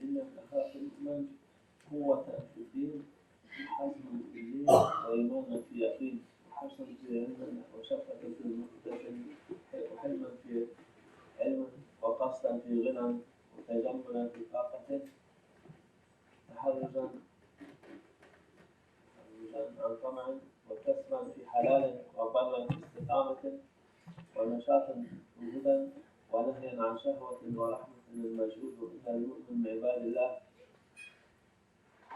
إن أخاك المؤمن قوة في الدين حزما في الدين وإيمانا في يقين وحرصا في علم وشفقة في المقتدر وحلما في علم وقصدا في غنى وتجملا في طاقة تحرجا عن طمع وكسبا في حلال وبرا في استقامة ونشاطا وهدى ونهيا عن شهوة ورحمة. المجهود إلى المؤمن من عباد الله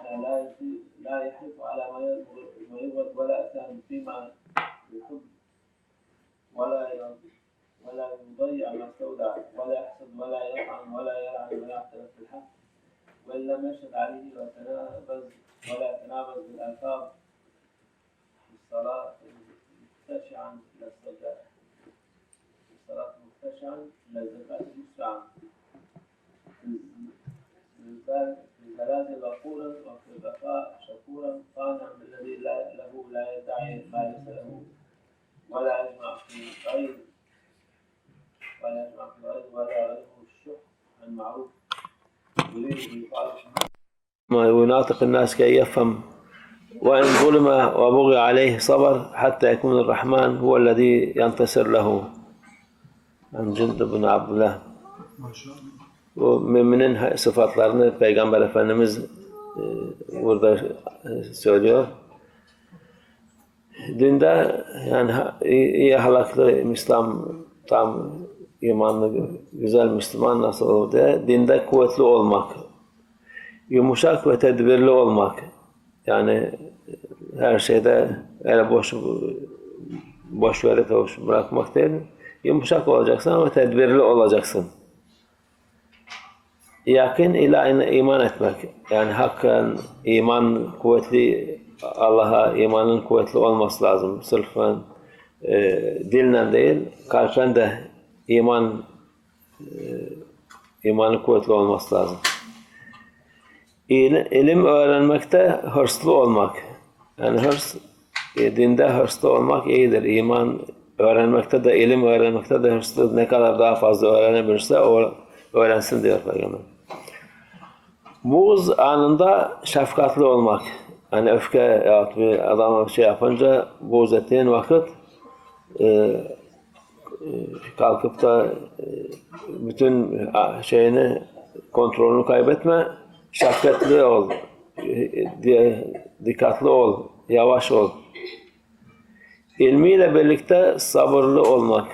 لا لا يحرص على ما يبغض- ولا يساهم فيما يحب ولا ولا يضيع ما استودع ولا يحسد ولا يطعن ولا يلعن ولا يعترف بالحق وإن لم يشهد عليه ويتنابز ولا يتنابز بالألفاظ في الصلاة مختشعا إلى في الصلاة مختشعا إلى الزكاة في الزلازل غفورا وفي البقاء شكورا قانعا بالذي لا له لا يدعي ما ليس له ولا يجمع في غير ولا يجمع في غير ولا غيره الشح عن معروف يريد ما يناطق الناس كي يفهم. وإن ظلم وبغي عليه صبر حتى يكون الرحمن هو الذي ينتصر له. عن جند بن Abdullah bu müminin sıfatlarını Peygamber Efendimiz e, burada e, söylüyor. Dinde yani iyi, ahlaklı Müslüman tam imanlı güzel Müslüman nasıl olur diye dinde kuvvetli olmak, yumuşak ve tedbirli olmak. Yani her şeyde öyle boş boş verip boş bırakmak değil. Yumuşak olacaksın ama tedbirli olacaksın. Yakın ila iman etmek. Yani hakikaten iman kuvvetli Allah'a imanın kuvvetli olması lazım. Sırf e, dilden değil, kalpten de iman e, imanın kuvvetli olması lazım. İl- ilim öğrenmekte hırslı olmak. Yani hırs, e, dinde hırslı olmak iyidir. İman öğrenmekte de, ilim öğrenmekte de hırslı ne kadar daha fazla öğrenebilirse o öğrensin diyor Peygamber. Buğz anında şefkatli olmak. Hani öfke yahut bir adama bir şey yapınca buğz ettiğin vakit e, e, kalkıp da e, bütün şeyini kontrolünü kaybetme. Şefkatli ol. e, diye dikkatli ol. Yavaş ol. İlmiyle birlikte sabırlı olmak.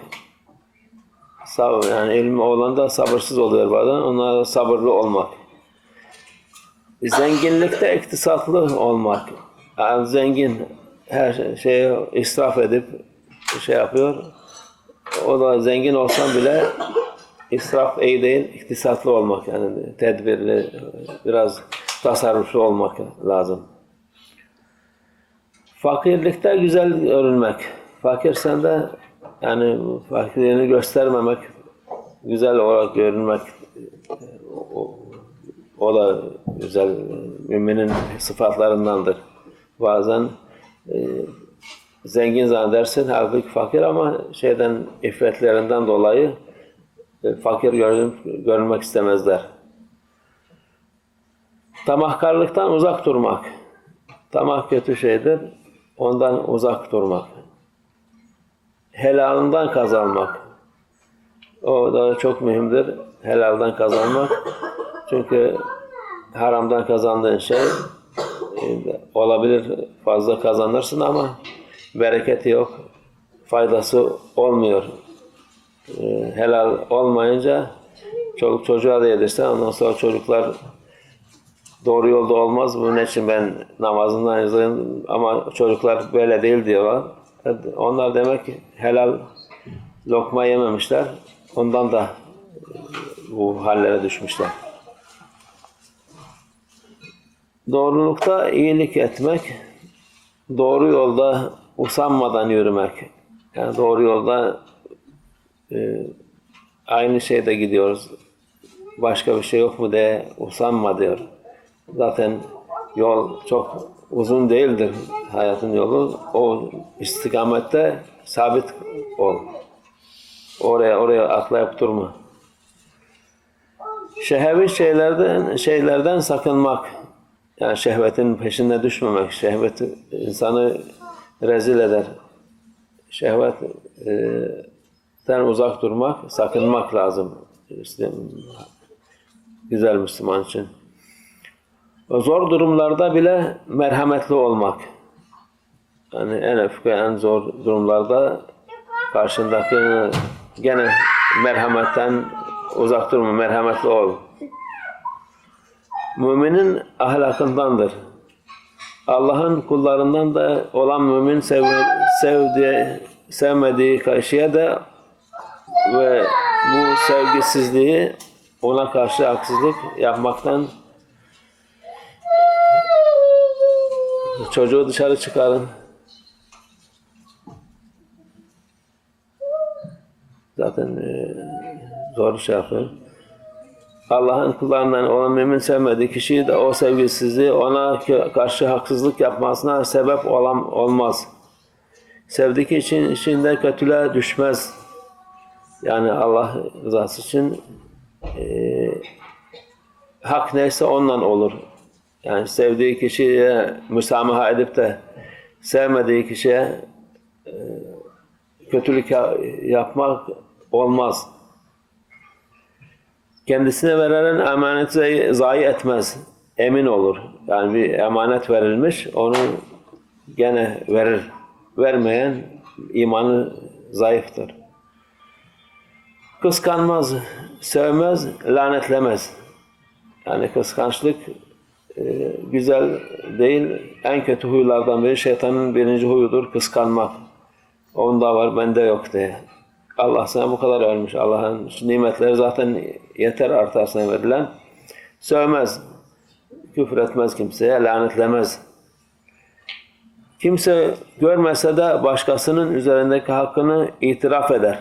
Sabır, yani ilmi olan da sabırsız oluyor bazen. Onlara sabırlı olmak. Zenginlikte iktisatlı olmak. Yani zengin her şeyi israf edip şey yapıyor. O da zengin olsan bile israf iyi değil, iktisatlı olmak yani tedbirli, biraz tasarruflu olmak lazım. Fakirlikte güzel görünmek. Fakirsen de yani fakirliğini göstermemek, güzel olarak görünmek o, da güzel müminin sıfatlarındandır. Bazen e, zengin zannedersin halbuki fakir ama şeyden iffetlerinden dolayı e, fakir görün, görünmek istemezler. Tamahkarlıktan uzak durmak. Tamah kötü şeydir. Ondan uzak durmak. Helalından kazanmak. O da çok mühimdir. Helaldan kazanmak. Çünkü haramdan kazandığın şey e, olabilir fazla kazanırsın ama bereketi yok. Faydası olmuyor. E, helal olmayınca çoluk çocuğa da yedirsen ondan sonra çocuklar doğru yolda olmaz. Bunun için ben namazından izleyeyim ama çocuklar böyle değil diyorlar. Onlar demek ki helal lokma yememişler. Ondan da bu hallere düşmüşler. Doğrulukta iyilik etmek, doğru yolda usanmadan yürümek. Yani doğru yolda e, aynı şeyde gidiyoruz. Başka bir şey yok mu diye usanma diyor. Zaten yol çok uzun değildir hayatın yolu. O istikamette sabit ol. Oraya oraya atlayıp durma. Şehvi şeylerden şeylerden sakınmak. Yani şehvetin peşine düşmemek. Şehvet insanı rezil eder. Şehvetten uzak durmak, sakınmak lazım. Güzel Müslüman için. Zor durumlarda bile merhametli olmak. Yani en öfke, en zor durumlarda karşındaki gene merhametten uzak durma, merhametli ol. Müminin ahlakındandır. Allah'ın kullarından da olan mümin sev, sevdiği, sevmediği kişiye de ve bu sevgisizliği ona karşı haksızlık yapmaktan çocuğu dışarı çıkarın. Zaten e, zor şey yapıyor. Allah'ın kullarından olan mümin sevmediği kişiyi de o sevgisizliği ona karşı haksızlık yapmasına sebep olan, olmaz. Sevdiği için içinde kötülüğe düşmez. Yani Allah rızası için e, hak neyse ondan olur. Yani sevdiği kişiye müsamaha edip de sevmediği kişiye e, kötülük ya- yapmak olmaz. Kendisine verilen emaneti zayi etmez. Emin olur. Yani bir emanet verilmiş, onu gene verir. Vermeyen imanı zayıftır. Kıskanmaz, sevmez, lanetlemez. Yani kıskançlık e, güzel değil. En kötü huylardan biri şeytanın birinci huyudur kıskanmak. Onda var, bende yok diye. Allah sana bu kadar vermiş. Allah'ın nimetleri zaten yeter artar sana verilen. Sövmez. Küfür etmez kimseye, lanetlemez. Kimse görmese de başkasının üzerindeki hakkını itiraf eder.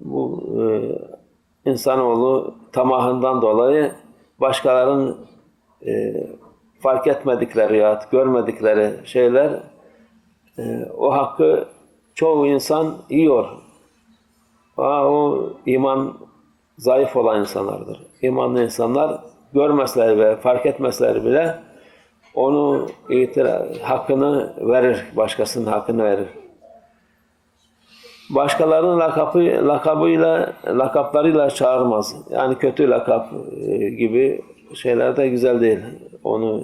Bu e, insanoğlu tamahından dolayı başkalarının e, fark etmedikleri ya görmedikleri şeyler e, o hakkı çoğu insan yiyor. Aa, o iman zayıf olan insanlardır. İmanlı insanlar görmezler ve fark etmezler bile onu itira- hakkını verir, başkasının hakkını verir. Başkalarının lakabı, lakabıyla, lakaplarıyla çağırmaz. Yani kötü lakap e, gibi şeyler de güzel değil. Onu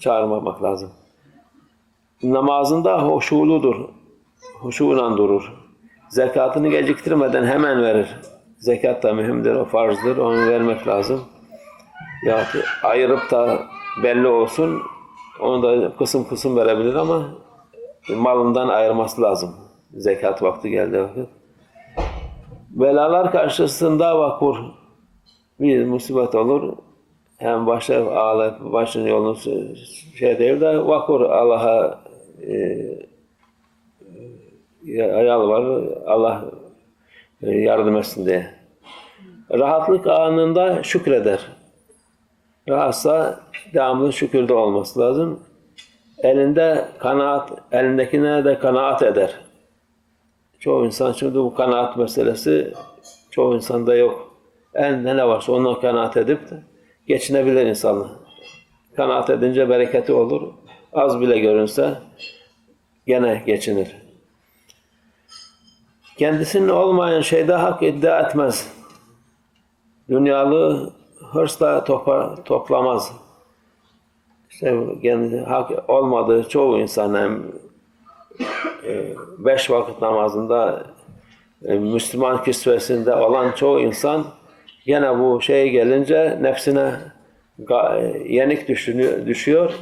çağırmamak lazım. Namazında hoşuludur. Huşuyla durur. Zekatını geciktirmeden hemen verir. Zekat da mühimdir, o farzdır. Onu vermek lazım. Ya ayırıp da belli olsun. Onu da kısım kısım verebilir ama malından ayırması lazım. Zekat vakti geldi vakit. Belalar karşısında vakur bir musibet olur. Hem başta ağlayıp başın yolunu şey değil de vakur Allah'a e, yalvar Allah e, yardım etsin diye. Rahatlık anında şükreder. Rahatsa devamlı şükürde olması lazım. Elinde kanaat, elindekine de kanaat eder. Çoğu insan şimdi bu kanaat meselesi çoğu insanda yok. Elinde ne varsa onunla kanaat edip de geçinebilir insanlar. Kanaat edince bereketi olur. Az bile görünse gene geçinir. Kendisinin olmayan şeyde hak iddia etmez. Dünyalı hırsla topa, toplamaz. İşte kendi hak olmadığı çoğu insan hem e, beş vakit namazında e, Müslüman kisvesinde olan çoğu insan gene bu şeye gelince nefsine ga- yenik düşüyor.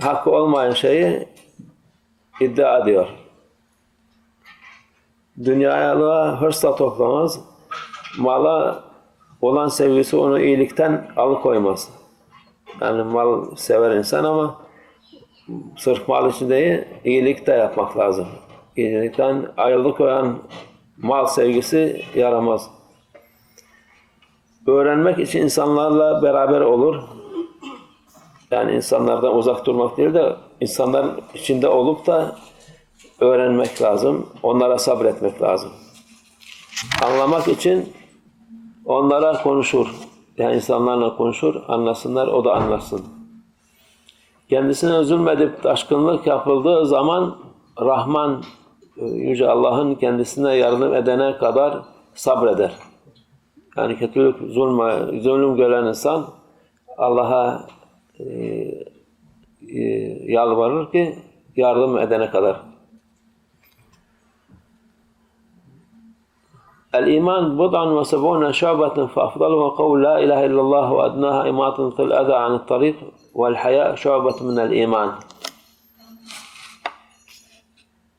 Hakkı olmayan şeyi iddia ediyor. Dünyalığa hırsla toplamaz. Mala olan sevgisi onu iyilikten alıkoymaz. Yani mal sever insan ama sırf mal için değil, iyilik de yapmak lazım. İyilikten ayrılıkoyan mal sevgisi yaramaz. Öğrenmek için insanlarla beraber olur. Yani insanlardan uzak durmak değil de insanların içinde olup da öğrenmek lazım. Onlara sabretmek lazım. Anlamak için onlara konuşur. Yani insanlarla konuşur, anlasınlar, o da anlasın. Kendisine zulmedip taşkınlık yapıldığı zaman Rahman, e, Yüce Allah'ın kendisine yardım edene kadar sabreder. Yani kötülük, zulme, zulüm gören insan Allah'a e, e, yalvarır ki yardım edene kadar. الإيمان بضع وسبعون شعبة فأفضلها قول لا إله إلا الله وأدناها إماطة الأذى عن الطريق والحياء شعبة من الإيمان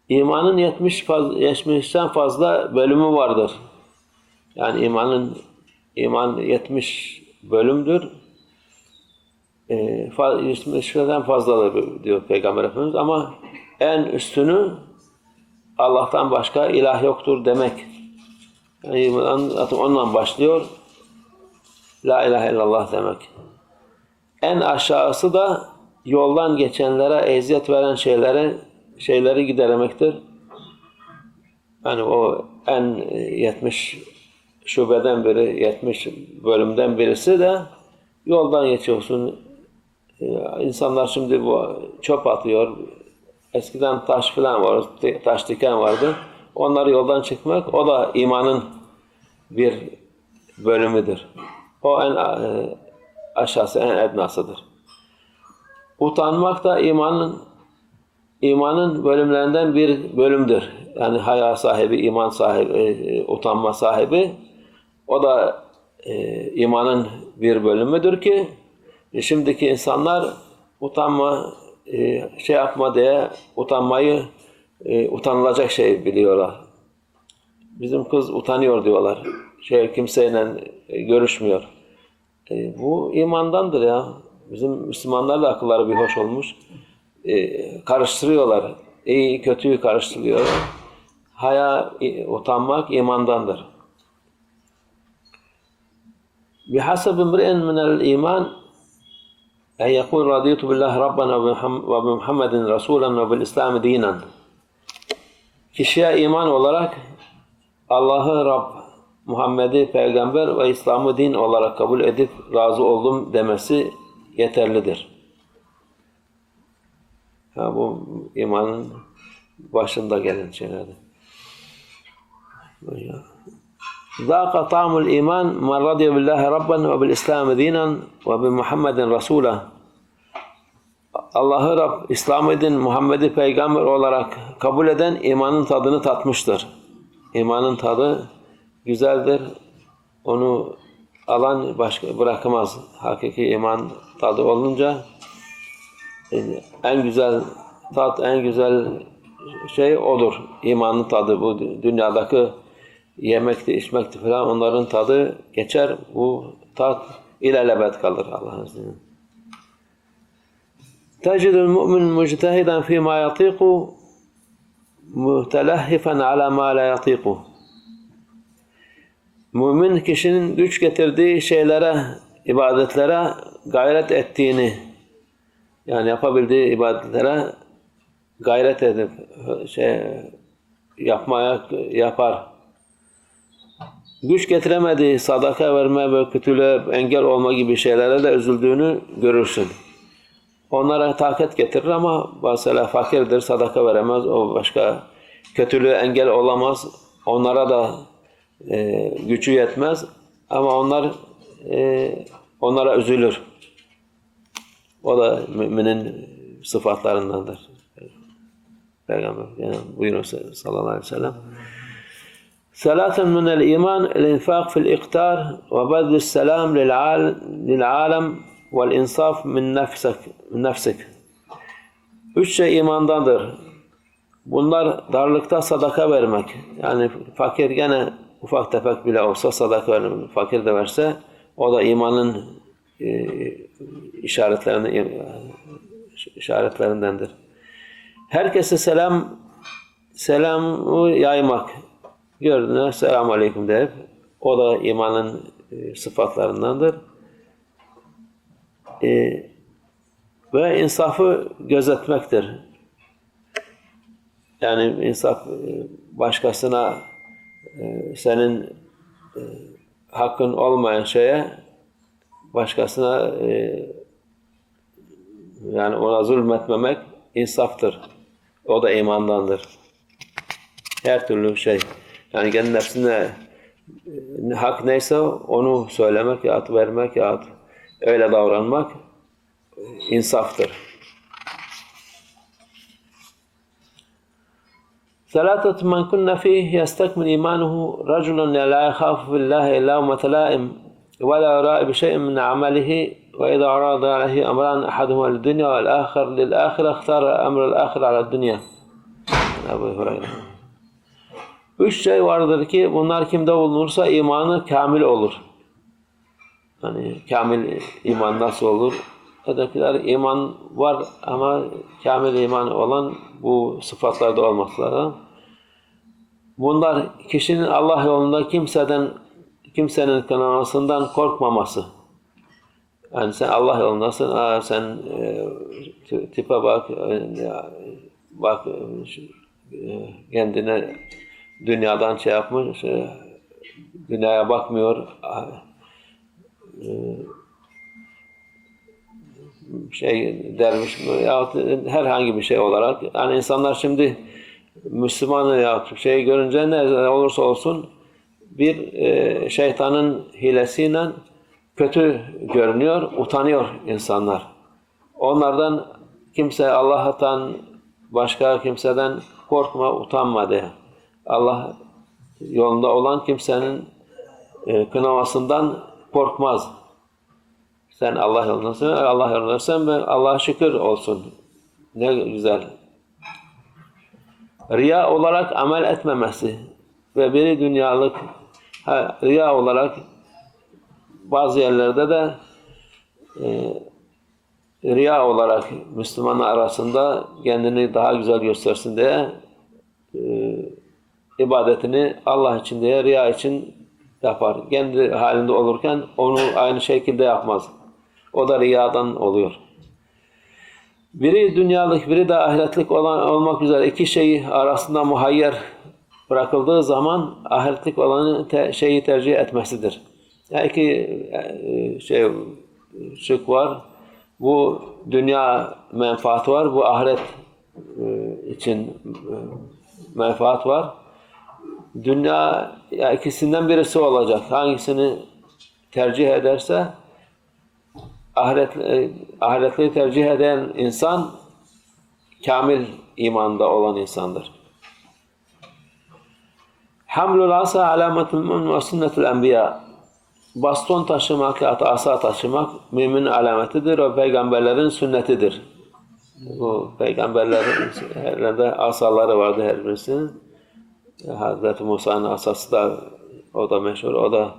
İmanın 70 faz, 70'ten fazla bölümü vardır. Yani imanın iman 70 bölümdür. E, fa- 70'den fazladır diyor Peygamber Efendimiz ama en üstünü Allah'tan başka ilah yoktur demek. Yani zaten onunla başlıyor. La ilahe illallah demek. En aşağısı da yoldan geçenlere eziyet veren şeyleri şeyleri gideremektir. Yani o en e, 70 şubeden biri, 70 bölümden birisi de yoldan geçiyorsun. E, İnsanlar şimdi bu çöp atıyor. Eskiden taş falan var, taş diken vardı. Onları yoldan çıkmak, o da imanın bir bölümüdür. O en e, aşağısı, en ednasıdır. Utanmak da imanın imanın bölümlerinden bir bölümdür. Yani haya sahibi, iman sahibi, e, utanma sahibi o da e, imanın bir bölümüdür ki şimdiki insanlar utanma şey yapma diye utanmayı e, utanılacak şey biliyorlar. Bizim kız utanıyor diyorlar. Şey kimseyle e, görüşmüyor. E, bu imandandır ya. Bizim Müslümanlarla akılları bir hoş olmuş. E, karıştırıyorlar. İyi kötüyü karıştırıyorlar. Haya, i- utanmak imandandır. بحسب امرئ من الإيمان أن يقول رضيت بالله ربا وبمحم- وبمحمد رسولا وبالإسلام دينا Kişiye iman olarak Allah'ı Rab, Muhammed'i peygamber ve İslam'ı din olarak kabul edip razı oldum demesi yeterlidir. Ha, bu imanın başında gelen şeylerdir. ذاق طعم الإيمان من رضي بالله ربا وبالإسلام دينا وبمحمد رسولا Allah'ı Rab, İslam'ı din, Muhammed'i peygamber olarak kabul eden imanın tadını tatmıştır. İmanın tadı güzeldir. Onu alan başka bırakamaz. Hakiki iman tadı olunca en güzel tat, en güzel şey odur. İmanın tadı. Bu dünyadaki yemekti, içmekti falan onların tadı geçer. Bu tat ilelebet kalır Allah'ın izniyle. تجد المؤمن مجتهدا فيما يطيق متلهفا على ما لا يطيقه Mümin kişinin güç getirdiği şeylere, ibadetlere gayret ettiğini, yani yapabildiği ibadetlere gayret edip şey yapmaya yapar. Güç getiremediği sadaka verme ve kötülüğe engel olma gibi şeylere de üzüldüğünü görürsün. Onlara takat getirir ama mesela fakirdir, sadaka veremez, o başka kötülüğe engel olamaz. Onlara da e, gücü yetmez ama onlar e, onlara üzülür. O da müminin sıfatlarındandır. Peygamber yani buyuruyor sallallahu aleyhi ve sellem. ثلاث من الإيمان الإنفاق في الإقتار وبذل السلام للعال- Vel insaf min nefsek, min nefsek. Üç şey imandandır. Bunlar darlıkta sadaka vermek. Yani fakir gene ufak tefek bile olsa sadaka vermek. Fakir de verse o da imanın e, e işaretlerindendir. Herkese selam selamı yaymak. Gördüğüne selamun aleyküm deyip o da imanın e, sıfatlarındandır. E, ve insafı gözetmektir. Yani insaf e, başkasına e, senin e, hakkın olmayan şeye başkasına e, yani ona zulmetmemek insaftır. O da imandandır. Her türlü şey. Yani kendi nefsine e, hak neyse onu söylemek ya vermek ya öyle davranmak insaftır. ثلاثة من كن فيه يستكمل إيمانه رجل لا يخاف في الله لومة لائم ولا يراء بشيء من عمله وإذا أراد عليه أمران أحدهما للدنيا والآخر للآخرة اختار أمر الآخر على الدنيا Ebu Hureyre. Üç şey vardır ki bunlar kimde bulunursa imanı kamil olur. Hani kamil iman nasıl olur? Ötekiler iman var ama kamil iman olan bu sıfatlarda olması lazım. Bunlar kişinin Allah yolunda kimseden kimsenin kınamasından korkmaması. Yani sen Allah yolundasın, aa sen e, tipe bak, e, bak e, e, kendine dünyadan şey yapmış, e, dünyaya bakmıyor, şey derviş yahut herhangi bir şey olarak yani insanlar şimdi Müslümanı ya şey görünce ne olursa olsun bir e, şeytanın hilesiyle kötü görünüyor, utanıyor insanlar. Onlardan kimse Allah'tan başka kimseden korkma, utanma diye. Allah yolunda olan kimsenin e, kınamasından korkmaz. Sen Allah yolundasın, Allah yolundasın ve Allah'a şükür olsun. Ne güzel. Riya olarak amel etmemesi ve biri dünyalık ha, riya olarak bazı yerlerde de e, riya olarak Müslümanlar arasında kendini daha güzel göstersin diye e, ibadetini Allah için diye riya için yapar. Kendi halinde olurken onu aynı şekilde yapmaz. O da riyadan oluyor. Biri dünyalık, biri de ahiretlik olan olmak üzere iki şeyi arasında muhayyer bırakıldığı zaman ahiretlik olanı te, şeyi tercih etmesidir. Yani iki e, şey şık var. Bu dünya menfaati var, bu ahiret e, için e, menfaat var. Dünya ya ikisinden birisi olacak. Hangisini tercih ederse ahiret, e, ahiretleri tercih eden insan kamil imanda olan insandır. Hamlul asa alametul mümin ve sünnetul enbiya. Baston taşımak, asa taşımak müminin alametidir ve peygamberlerin sünnetidir. Bu peygamberlerin ellerinde asaları vardı her birisinin. Hazreti Musa'nın asası da o da meşhur. O da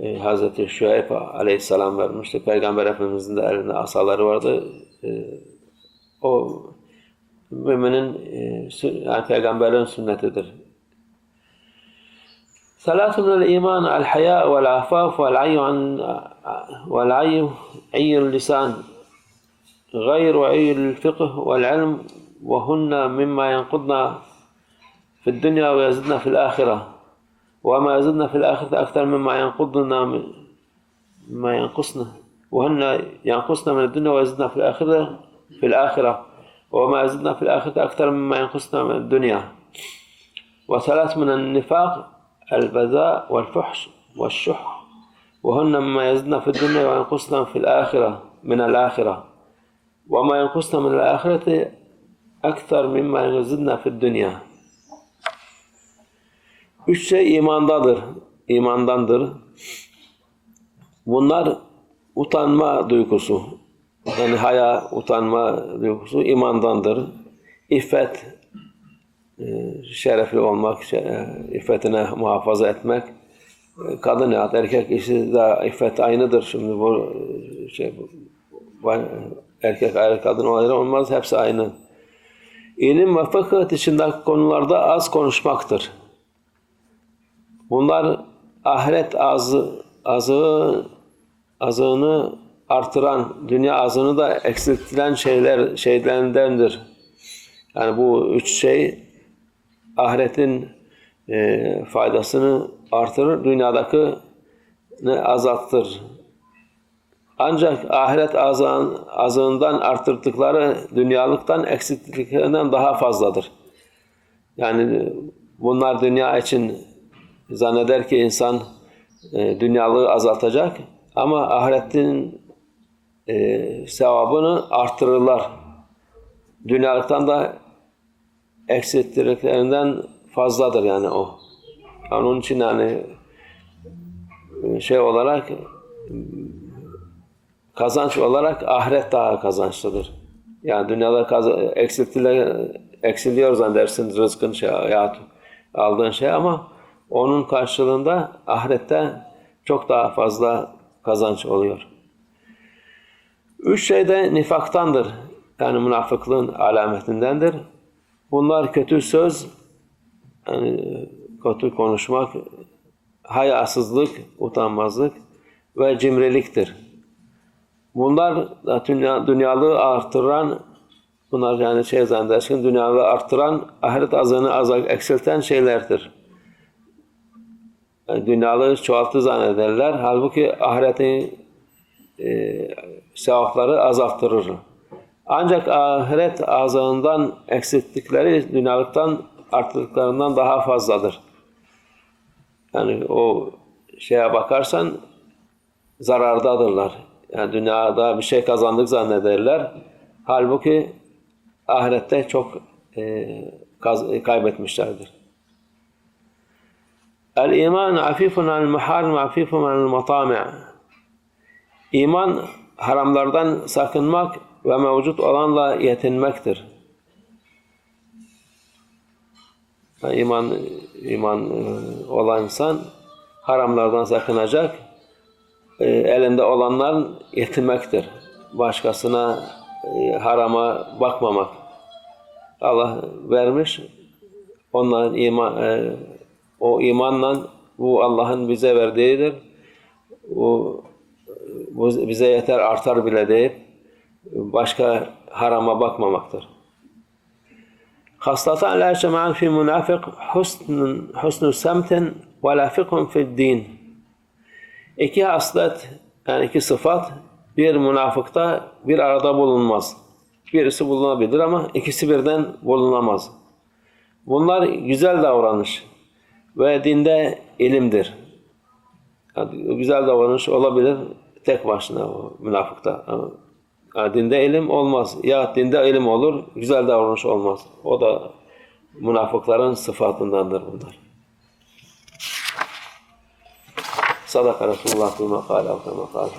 e, Hazreti Şuayb aleyhisselam vermişti. Peygamber Efendimizin de elinde asaları vardı. E, o müminin e, yani peygamberlerin sünnetidir. ثلاث من الإيمان الحياء والعفاف والعي عن والعي عي اللسان غير عي الفقه والعلم وهن مما ينقضنا في الدنيا ويزدنا في الآخرة وما يزدنا في الآخرة أكثر مما ينقضنا من ما ينقصنا. وهن ينقصنا من الدنيا ويزدنا في الآخرة في الآخرة. وما يزدنا في الآخرة أكثر مما ينقصنا من الدنيا. وثلاث من النفاق البذاء والفحش والشح. وهن مما يزدنا في الدنيا وينقصنا في الآخرة من الآخرة. وما ينقصنا من الآخرة أكثر مما يزدنا في الدنيا. Üç şey imandadır, imandandır. Bunlar utanma duygusu, yani haya, utanma duygusu imandandır. İffet, e, şerefli olmak, şe- iffetine muhafaza etmek. E, Kadın ya erkek işi de iffet aynıdır. Şimdi bu e, şey erkek ayrı kadın ayrı olmaz. Hepsi aynı. İlim ve fıkıh dışındaki konularda az konuşmaktır. Bunlar ahiret azı, azığı, azığını artıran, dünya azığını da eksiltilen şeyler şeylerindendir. Yani bu üç şey ahiretin e, faydasını artırır, dünyadaki ne azaltır. Ancak ahiret azığın, azığından arttırdıkları dünyalıktan eksilttiklerinden daha fazladır. Yani bunlar dünya için zanneder ki insan e, dünyalığı azaltacak ama ahiretin e, sevabını artırırlar. Dünyalıktan da eksilttiklerinden fazladır yani o. Yani onun için yani e, şey olarak kazanç olarak ahiret daha kazançlıdır. Yani dünyada eksiltiler, eksiliyor zannedersin rızkın şey, hayat, aldığın şey ama onun karşılığında ahirette çok daha fazla kazanç oluyor. Üç şey de nifaktandır. Yani münafıklığın alametindendir. Bunlar kötü söz, yani kötü konuşmak, hayasızlık, utanmazlık ve cimriliktir. Bunlar da dünya, dünyalığı artıran, bunlar yani şey zannedersin, dünyalığı artıran, ahiret azını az eksilten şeylerdir. Yani dünyalığı çoğaltı zannederler. Halbuki ahiretin e, sevapları azalttırır. Ancak ahiret azığından eksilttikleri dünyalıktan arttıklarından daha fazladır. Yani o şeye bakarsan zarardadırlar. Yani dünyada bir şey kazandık zannederler. Halbuki ahirette çok e, kaybetmişlerdir. El iman afifun al muharim afifun al matami'. İman haramlardan sakınmak ve mevcut olanla yetinmektir. Yani iman iman e, olan insan haramlardan sakınacak, e, elinde olanların yetinmektir. Başkasına e, harama bakmamak. Allah vermiş, onların iman, o imanla bu Allah'ın bize verdiğidir. Bu, bu bize yeter artar bile deyip başka harama bakmamaktır. La cema'an fi münafık husnun, husnu semtin ve la fikhun fi din. İki haslet, yani iki sıfat bir münafıkta bir arada bulunmaz. Birisi bulunabilir ama ikisi birden bulunamaz. Bunlar güzel davranış ve dinde ilimdir. Yani güzel davranış olabilir tek başına münafıkta. Yani dinde ilim olmaz. Ya dinde ilim olur, güzel davranış olmaz. O da münafıkların sıfatındandır bunlar. Sadaka Resulullah bima kâle kâle.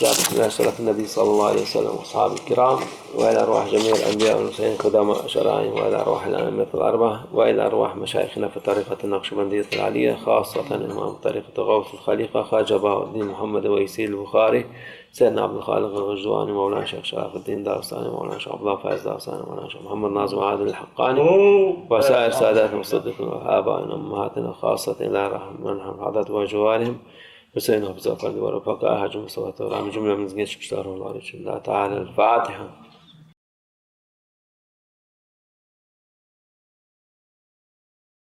جاءت إلى سلف النبي صلى الله عليه وسلم وأصحابه الكرام وإلى أرواح جميع الأنبياء والمرسلين قدماء شرائعهم وإلى أرواح الأئمة الأربعة وإلى أرواح مشايخنا في طريقة النقشبندية العالية خاصة إمام طريقة غوث الخليفة خواجة بهاء الدين محمد ويسيل البخاري سيدنا عبد الخالق الغزواني مولانا شيخ شرف الدين دارستاني مولانا شيخ عبد الله فايز دارستاني مولانا شيخ محمد ناظم عادل الحقاني وسائر ساداتنا الصديقين وآبائنا وأمهاتنا خاصة إلى رحمن حضرت وجوارهم. Hüseyin Hafız Efendi ve Refaka Hacı Mustafa Tevrami cümlemizin geçmişler onlar için. La Teala Fatiha.